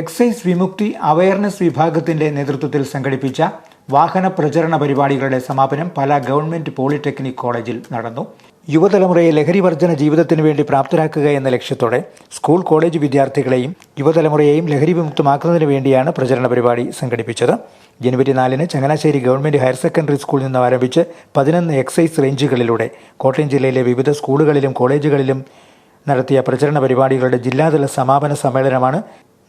Excise വിമുക്തി awareness വിഭാഗത്തിന്റെ നേതൃത്വത്തിൽ സംഘടിപ്പിച്ച വാഹന പ്രചരണ പരിപാടികളുടെ സമാപനം പല ഗവൺമെന്റ് പോളിടെക്നിക് കോളേജിൽ നടന്നു. യുവതലമുറയെ ലഹരിവർജന ജീവിതത്തിനു വേണ്ടി പ്രാപ്തരാക്കുക എന്ന ലക്ഷ്യത്തോടെ സ്കൂൾ കോളേജ് വിദ്യാർത്ഥികളെയും യുവതലമുറയെയും ലഹരി വിമുക്തമാക്കുന്നതിന് വേണ്ടിയാണ് പ്രചരണ പരിപാടി സംഘടിപ്പിച്ചത്. ജനുവരി നാലിന് ചങ്ങനാശ്ശേരി ഗവൺമെന്റ് ഹയർ സെക്കൻഡറി സ്കൂളിൽ നിന്ന് ആരംഭിച്ച് പതിനൊന്ന് എക്സൈസ് റേഞ്ചുകളിലൂടെ കോട്ടയം ജില്ലയിലെ വിവിധ സ്കൂളുകളിലും കോളേജുകളിലും നടത്തിയ പ്രചരണ പരിപാടികളുടെ ജില്ലാതല സമാപന സമ്മേളനമാണ്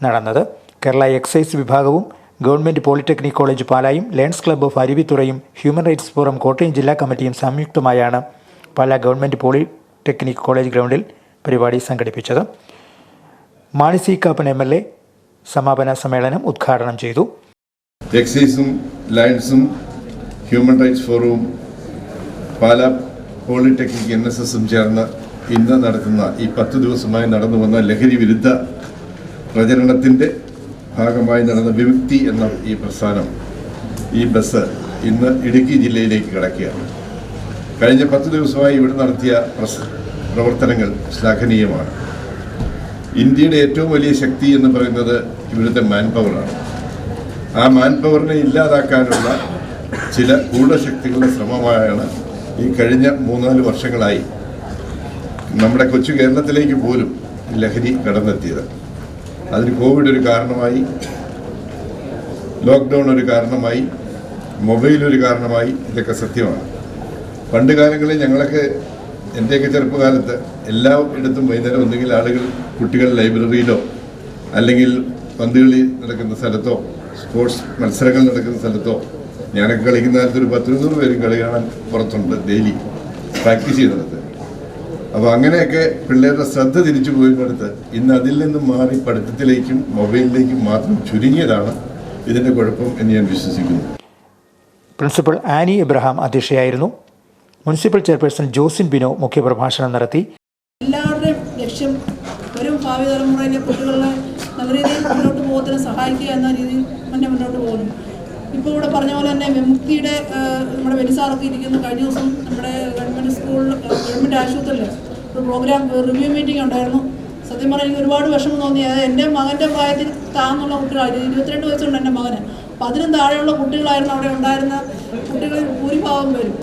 നടന്നത്. കേരള എക്സൈസ് വിഭാഗവും ഗവൺമെന്റ് പോളിടെക്നിക് കോളേജ് പാലായും ലേൺസ് ക്ലബ്ബ് ഓഫ് അരുവിത്തുറയും ഹ്യൂമൻ റൈറ്റ്സ് ഫോറം കോട്ടയം ജില്ലാ കമ്മിറ്റിയും സംയുക്തമായാണ് പാല ഗവൺമെന്റ് പോളിടെക്നിക് കോളേജ് ഗ്രൗണ്ടിൽ പരിപാടി സംഘടിപ്പിച്ചത്. Mani C Kappan M L A സമാപന സമ്മേളനം ഉദ്ഘാടനം ചെയ്തു. എക്സൈസും ലയൺസും ഹ്യൂമൻ റൈറ്റ്സ് ഫോറവും പാല പോളിടെക്നിക് എൻ എസ് എസും ചേർന്ന് ഇന്ന് നടത്തുന്ന ഈ പത്ത് ദിവസമായി നടന്നു വന്ന ലഹരി വിരുദ്ധ പ്രചരണത്തിന്റെ ഭാഗമായി നടന്ന വിമുക്തി എന്ന ഈ പ്രസ്ഥാനം ഈ ബസ് ഇന്ന് ഇടുക്കി ജില്ലയിലേക്ക് കിടക്കുകയാണ്. കഴിഞ്ഞ പത്ത് ദിവസമായി ഇവിടെ നടത്തിയ പ്രവർത്തനങ്ങൾ ശ്ലാഘനീയമാണ്. ഇന്ത്യയുടെ ഏറ്റവും വലിയ ശക്തി എന്ന് പറയുന്നത് ഇവിടുത്തെ മാൻ പവറാണ് ആ മാൻ പവറിനെ ഇല്ലാതാക്കാനുള്ള ചില ഗൂഢശക്തികളുടെ ശ്രമമായാണ് ഈ കഴിഞ്ഞ മൂന്നാൽ വർഷങ്ങളായി നമ്മുടെ കൊച്ചു കേരളത്തിലേക്ക് പോലും ലഹരി കടന്നെത്തിയത്. അതിന് കോവിഡ് ഒരു കാരണമായി ലോക്ക്ഡൗൺ ഒരു കാരണമായി മൊബൈൽ ഒരു കാരണമായി ഇതൊക്കെ സത്യമാണ്. പണ്ട് കാലങ്ങളിൽ ഞങ്ങളൊക്കെ എന്റെയൊക്കെ ചെറുപ്പകാലത്ത് എല്ലായിടത്തും വൈകുന്നേരം ഒന്നുകിൽ ആളുകൾ കുട്ടികൾ ലൈബ്രറിയിലോ അല്ലെങ്കിൽ പന്തുകളി നടക്കുന്ന സ്ഥലത്തോ സ്പോർട്സ് മത്സരങ്ങൾ നടക്കുന്ന സ്ഥലത്തോ ഞാനൊക്കെ കളിക്കുന്ന കാലത്ത് ഒരു പത്തിരുന്നൂറ് പേരും കളി കാണാൻ പുറത്തുണ്ട് ഡെയിലി പ്രാക്ടീസ് ചെയ്യുന്നിടത്ത് അപ്പോൾ അങ്ങനെയൊക്കെ പിള്ളേരുടെ ശ്രദ്ധ തിരിച്ചു പോയിട്ടടുത്ത് ഇന്ന് അതിൽ നിന്നും മാറി പഠിത്തത്തിലേക്കും മൊബൈലിലേക്കും മാത്രം ചുരുങ്ങിയതാണ് ഇതിന്റെ കുഴപ്പം എന്ന് ഞാൻ വിശ്വസിക്കുന്നു. പ്രിൻസിപ്പൽ ആനി എബ്രഹാം അധ്യക്ഷയായിരുന്നു. മുനിസിപ്പൽ ചെയർപേഴ്സൺ ജോസിൻ ബിനോ മുഖ്യപ്രഭാഷണം നടത്തി. എല്ലാവരുടെയും ലക്ഷ്യം വരും ഭാവി തലമുറയിലെ കുട്ടികളെ നല്ല രീതിയിൽ മുന്നോട്ട് പോകത്തിന് സഹായിക്കുക എന്ന രീതിയിൽ തന്നെ മുന്നോട്ട് പോകുന്നു. ഇപ്പോൾ ഇവിടെ പറഞ്ഞ പോലെ തന്നെ വിമുക്തിയുടെ നമ്മുടെ വെലിസാറൊക്കെ ഇരിക്കുന്നു. കഴിഞ്ഞ ദിവസം നമ്മുടെ ഗവൺമെന്റ് സ്കൂളിൽ ഗവൺമെന്റ് ആശുപത്രിയിൽ ഒരു പ്രോഗ്രാം റിവ്യൂ മീറ്റിംഗ് ഉണ്ടായിരുന്നു. സത്യം പറഞ്ഞാൽ എനിക്ക് ഒരുപാട് വിഷമം തോന്നി. അതായത് എന്റെ മകന്റെ പ്രായത്തിൽ താന്നുള്ള കുട്ടികളായിരുന്നു ഇരുപത്തിരണ്ട് വയസ്സുണ്ട് എന്റെ മകന്. അപ്പോൾ അതിനും താഴെയുള്ള കുട്ടികളായിരുന്നു അവിടെ ഉണ്ടായിരുന്ന കുട്ടികളിൽ ഭൂരിഭാഗം വരും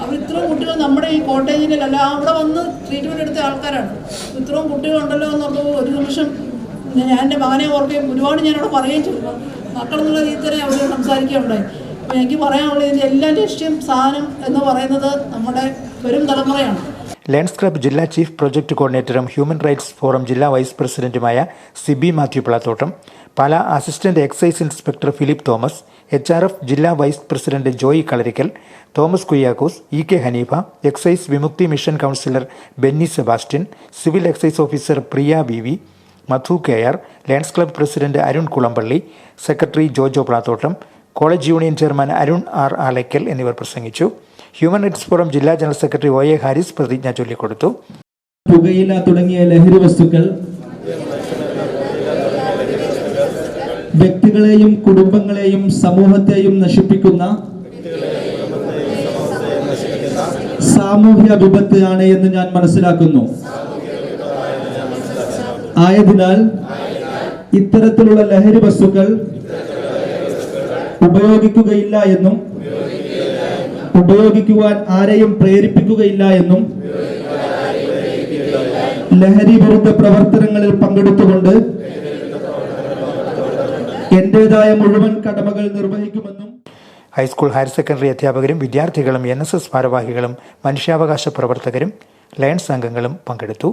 അവർ ഇത്രയും കുട്ടികൾ നമ്മുടെ ഈ കോട്ടയം അവിടെ വന്ന് ട്രീറ്റ്മെന്റ് എടുത്ത ആൾക്കാരാണ്. ഇത്രയും കുട്ടികളുണ്ടല്ലോ എന്ന് പറഞ്ഞപ്പോൾ ഒരു നിമിഷം ഞാൻ എന്റെ മകനെ ഓർക്കുകയും ഒരുപാട് ഞാനവിടെ പറയുകയും ചെയ്തു. മക്കളെന്നുള്ള രീതിയിൽ തന്നെ അവർ സംസാരിക്കുകയുണ്ടായി. അപ്പം എനിക്ക് പറയാനുള്ളത് ഇതിന്റെ എല്ലാ ലക്ഷ്യം സാധനം എന്ന് പറയുന്നത് നമ്മുടെ വരും തലമുറയാണ്. ലയൺസ് ജില്ലാ ചീഫ് പ്രൊജക്ട് കോർഡിനേറ്ററും ഹ്യൂമൻ റൈറ്റ്സ് ഫോറം ജില്ലാ വൈസ് പ്രസിഡന്റുമായ Sibi Mathew Pilathottam Pala assistant excise inspector Philip Thomas H R F ജില്ലാ vice president Joy Kalarickal Thomas Kuriakose E K Haneefa excise Vimukthi mission counsellor Benny Sebastian civil excise officer Priya B Madhu K R lions club president Arun Kulampally secretary Jojo Plathottam college union chairman Arun R Alackal എന്നിവർ പ്രസംഗിച്ചു. Human rights forum ജില്ലാ general secretary O A Haris പ്രതിജ്ഞ ചൊല്ലിക്കൊടുത്തു. പുകയില തുടങ്ങിയ ലഹരി വസ്തുക്കൾ വ്യക്തികളെയും കുടുംബങ്ങളെയും സമൂഹത്തെയും നശിപ്പിക്കുന്ന സാമൂഹ്യ വിപത്ത് ആണ് എന്ന് ഞാൻ മനസ്സിലാക്കുന്നു. ആയതിനാൽ ഇത്തരത്തിലുള്ള ലഹരി വസ്തുക്കൾ ഉപയോഗിക്കുകയില്ല എന്നും ഉപയോഗിക്കുവാൻ ആരെയും പ്രേരിപ്പിക്കുകയില്ല എന്നും ലഹരി വിരുദ്ധ പ്രവർത്തനങ്ങളിൽ പങ്കെടുത്തുകൊണ്ട് എന്റേതായ മുഴുവൻ കടമകൾ നിർവഹിക്കുമെന്നും ഹൈസ്കൂൾ ഹയർ സെക്കൻഡറി അധ്യാപകരും വിദ്യാർത്ഥികളും എൻ എസ് എസ് ഭാരവാഹികളും മനുഷ്യാവകാശ പ്രവർത്തകരും ലയൺസ് അംഗങ്ങളും പങ്കെടുത്തു.